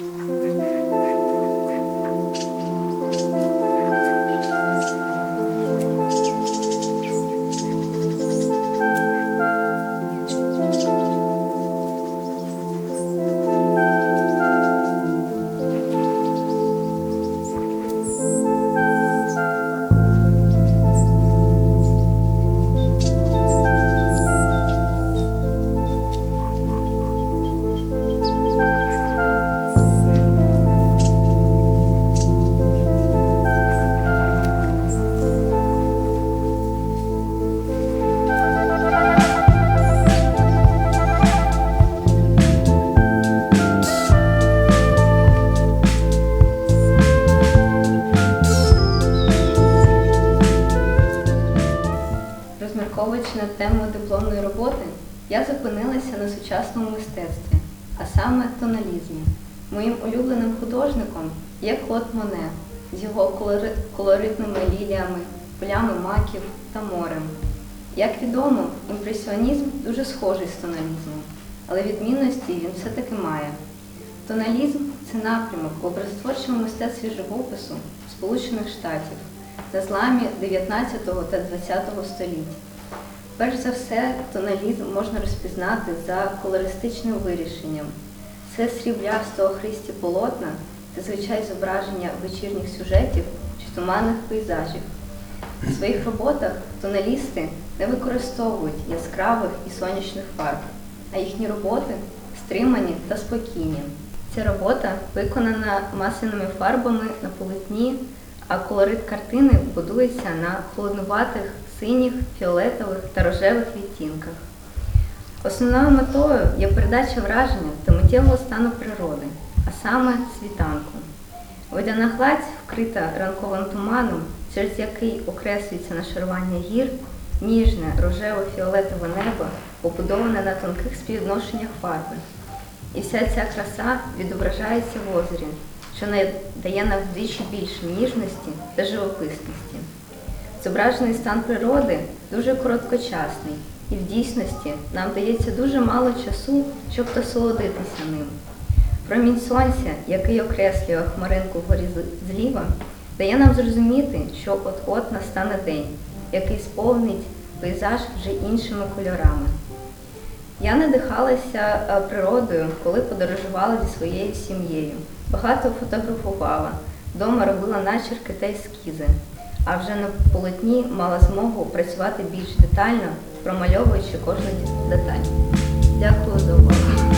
Mm-hmm. Я зупинилася на сучасному мистецтві, а саме тоналізмі. Моїм улюбленим художником є Клод Моне з його колоритними ліліями, полями маків та морем. Як відомо, імпресіонізм дуже схожий з тоналізмом, але відмінності він все-таки має. Тоналізм це напрямок в образотворчому мистецтві живопису Сполучених Штатів на зламі 19 та 20 століть. Перш за все, тоналізм можна розпізнати за колористичним вирішенням. Це сріблясто христі полотна, зазвичай зображення вечірніх сюжетів чи туманних пейзажів. У своїх роботах тоналісти не використовують яскравих і сонячних фарб, а їхні роботи стримані та спокійні. Ця робота виконана масляними фарбами на полотні, а колорит картини будується на холоднуватих синіх, фіолетових та рожевих відтінках. Основною метою є передача враження та миттєвого стану природи, а саме світанку. Водяна гладь, вкрита ранковим туманом, через який окреслюється нашарування гір, ніжне рожево-фіолетове небо, побудоване на тонких співвідношеннях фарби. І вся ця краса відображається в озері, що надає нам вдвічі більше ніжності та живописності. Зображений стан природи дуже короткочасний, і в дійсності нам дається дуже мало часу, щоб насолодитися ним. Промінь сонця, який окреслює хмаринку вгорі зліва, дає нам зрозуміти, що от-от настане день, який сповнить пейзаж вже іншими кольорами. Я надихалася е, природою, коли подорожувала зі своєю сім'єю. Багато фотографувала, вдома робила начерки та ескізи, а вже на полотні мала змогу працювати більш детально, промальовуючи кожну деталь. Дякую за увагу.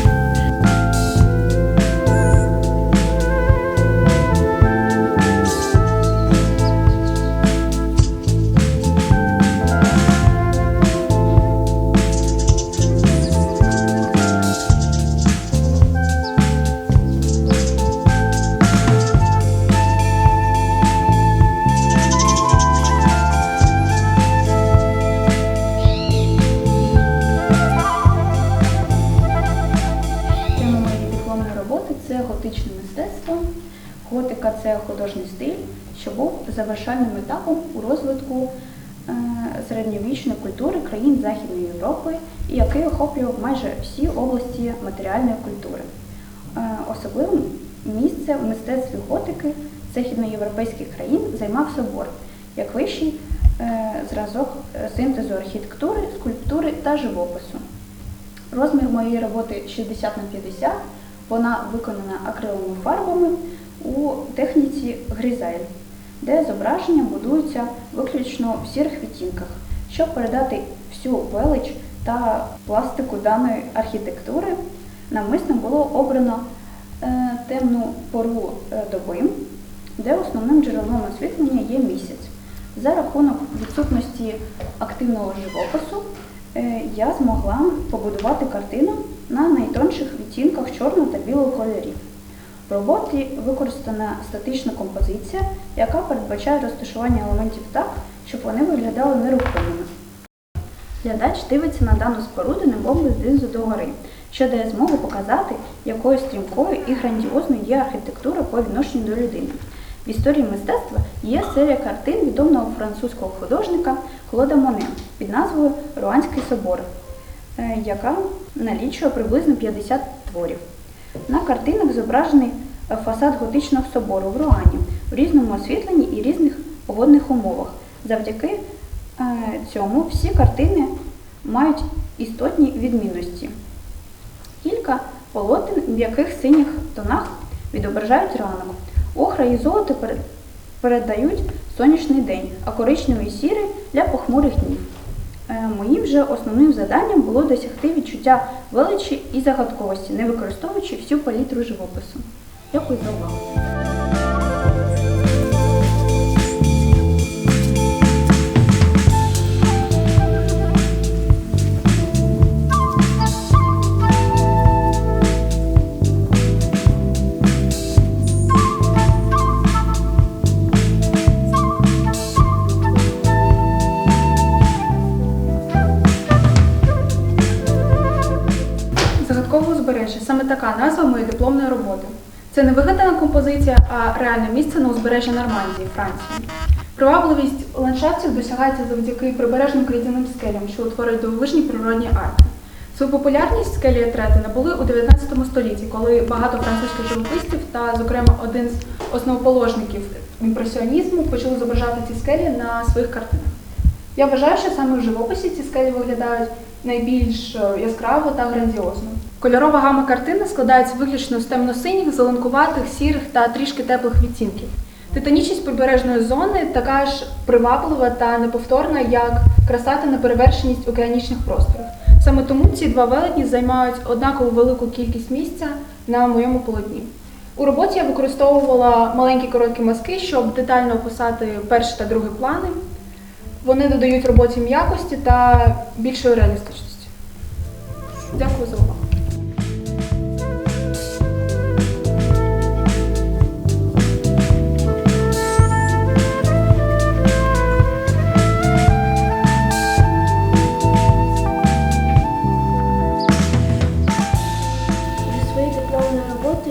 Роботи це готичне мистецтво. Готика це художній стиль, що був завершальним етапом у розвитку е, середньовічної культури країн Західної Європи і який охоплював майже всі області матеріальної культури. Е, Особливим місце у мистецтві готики західноєвропейських країн займав собор, як вищий е, зразок синтезу архітектури, скульптури та живопису. Розмір моєї роботи 60 на 50. Вона виконана акриловими фарбами у техніці грізель, де зображення будуються виключно в сірих відтінках, щоб передати всю велич та пластику даної архітектури. Навмисно було обрано е, темну пору е, доби, де основним джерелом освітлення є місяць. За рахунок відсутності активного живопису е, я змогла побудувати картину на найтонших відтінках чорного та білого кольорів. В роботі використана статична композиція, яка передбачає розташування елементів так, щоб вони виглядали нерухомими. Глядач дивиться на дану споруду немовби знизу до гори, що дає змогу показати, якою стрімкою і грандіозною є архітектура по відношенню до людини. В історії мистецтва є серія картин відомого французького художника Клода Моне під назвою Руанський собор, яка налічує приблизно 50 творів. На картинах зображений е, фасад готичного собору в Руані в різному освітленні і різних погодних умовах. Завдяки е, цьому всі картини мають істотні відмінності. Кілька полотен в м'яких синіх тонах відображають ранок. Охра і золото передають сонячний день, а коричневий і сірий для похмурих днів. Е, Моїм же основним завданням було досягти відчуття величі і загадковості, не використовуючи всю палітру живопису. Дякую за увагу. Загадкове узбережжя саме така назва моєї дипломної роботи. Це не вигадана композиція, а реальне місце на узбережжі Нормандії, Франції. Привабливість ландшафтів досягається завдяки прибережним крейдяним скелям, що утворюють дивовижні природні арки. Свою популярність скелі Етрети набули у 19 столітті, коли багато французьких живописців та, зокрема, один з основоположників імпресіонізму почали зображати ці скелі на своїх картинах. Я вважаю, що саме в живописі ці скелі виглядають найбільш е, яскраво та грандіозно. Кольорова гама картини складається виключно з темно-синіх, зеленкуватих, сірих та трішки теплих відтінків. Титанічність прибережної зони така ж приваблива та неповторна, як краса та неперевершеність океанічних просторів. Саме тому ці два велетні займають однаково велику кількість місця на моєму полотні. У роботі я використовувала маленькі короткі мазки, щоб детально описати перший та другий плани. Вони додають роботі м'якості та більшої реалістичності. Дякую за увагу.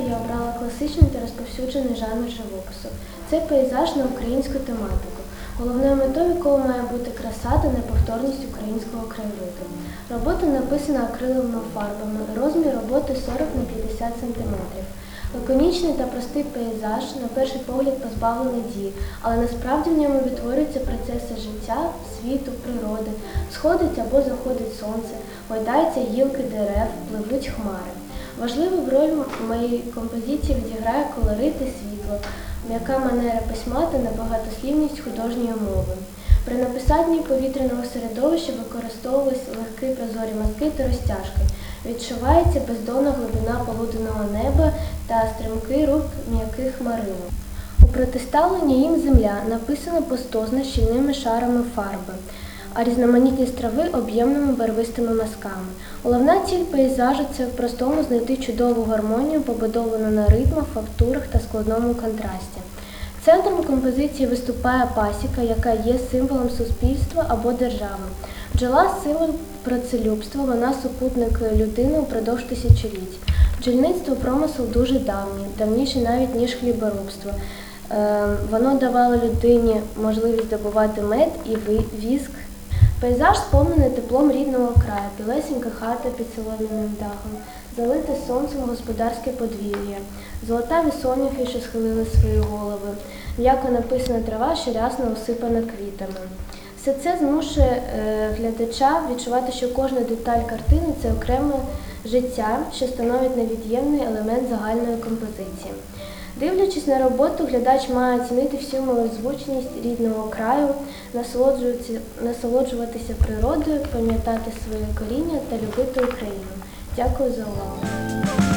Я обрала класичний та розповсюджений жанр живопису. Це пейзаж на українську тематику, головною метою якого має бути краса та неповторність українського краєвиду. Робота написана акриловими фарбами, розмір роботи 40 на 50 см. Лаконічний та простий пейзаж, на перший погляд позбавлений дії, але насправді в ньому відтворюються процеси життя, світу, природи, сходить або заходить сонце, гойдаються гілки дерев, пливуть хмари. Важливу роль в моїй композиції відіграє колорит і світло, м'яка манера письма та небагатослівність художньої мови. При написанні повітряного середовища використовувались легкі прозорі мазки та розтяжки. Відчувається бездонна глибина полуденного неба та стрімкий рух м'яких хмаринок. У протиставленні їм земля написано пастозно щільними шарами фарби, а різноманітність трави об'ємними барвистими мазками. Головна ціль пейзажу це в простому знайти чудову гармонію, побудовану на ритмах, фактурах та складному контрасті. Центром композиції виступає пасіка, яка є символом суспільства або держави. Бджола символ працелюбства, вона супутник людини упродовж тисячоліть. Бджільництво промисел дуже давній, давніший навіть ніж хліборобство. Е, Воно давало людині можливість добувати мед і віск. Пейзаж сповнений теплом рідного краю, білесенька хата під солом'яним дахом, залите сонцем господарське подвір'я, золотаві соняхи, що схилили свої голови, м'яко написана трава, що рясно усипана квітами. Все це змушує е, глядача відчувати, що кожна деталь картини це окреме життя, що становить невід'ємний елемент загальної композиції. Дивлячись на роботу, глядач має оцінити всю милозвучність рідного краю, насолоджуватися природою, пам'ятати своє коріння та любити Україну. Дякую за увагу.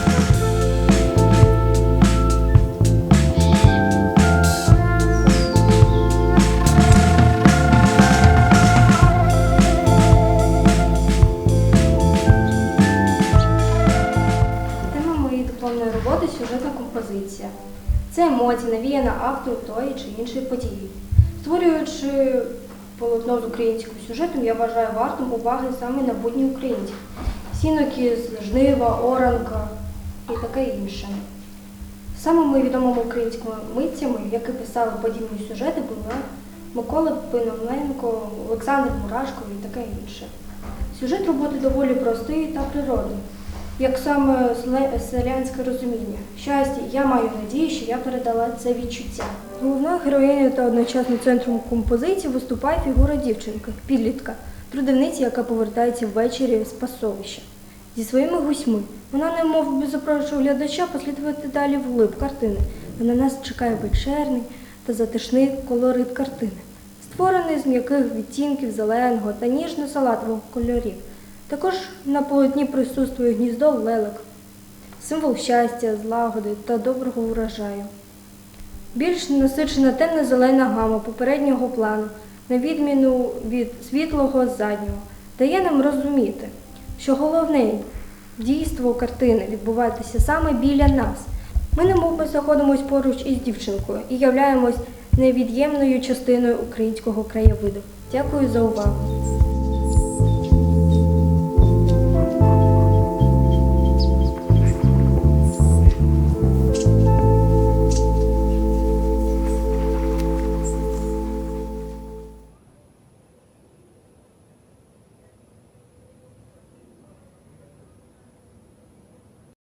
Дипломної роботи сюжетна композиція. Це емоція, навіяна автору тої чи іншої події. Створюючи полотно з українським сюжетом, я вважаю вартим уваги саме на будні українців. Сіноки з жнива, оранка і таке інше. Самими відомими українськими митцями, які писали подібні сюжети, були Микола Пиновленко, Олександр Мурашко і таке інше. Сюжет роботи доволі простий та природний. Як саме селянське розуміння. Щастя, я маю надію, що я передала це відчуття. Головною героїнею та одночасно центром композиції виступає фігура дівчинки, підлітка, трудівниці, яка повертається ввечері з пасовища. Зі своїми гусьми вона не мов би запрошує глядача послідувати далі вглиб картини, де на нас чекає вечерний та затишний колорит картини, створений з м'яких відтінків зеленого та ніжно-салатового кольорів. Також на полотні присутствує гніздо лелек, символ щастя, злагоди та доброго урожаю. Більш насичена темно-зелена гама попереднього плану, на відміну від світлого заднього, дає нам розуміти, що головне дійство картини відбувається саме біля нас. Ми немов би знаходимось поруч із дівчинкою і являємось невід'ємною частиною українського краєвиду. Дякую за увагу.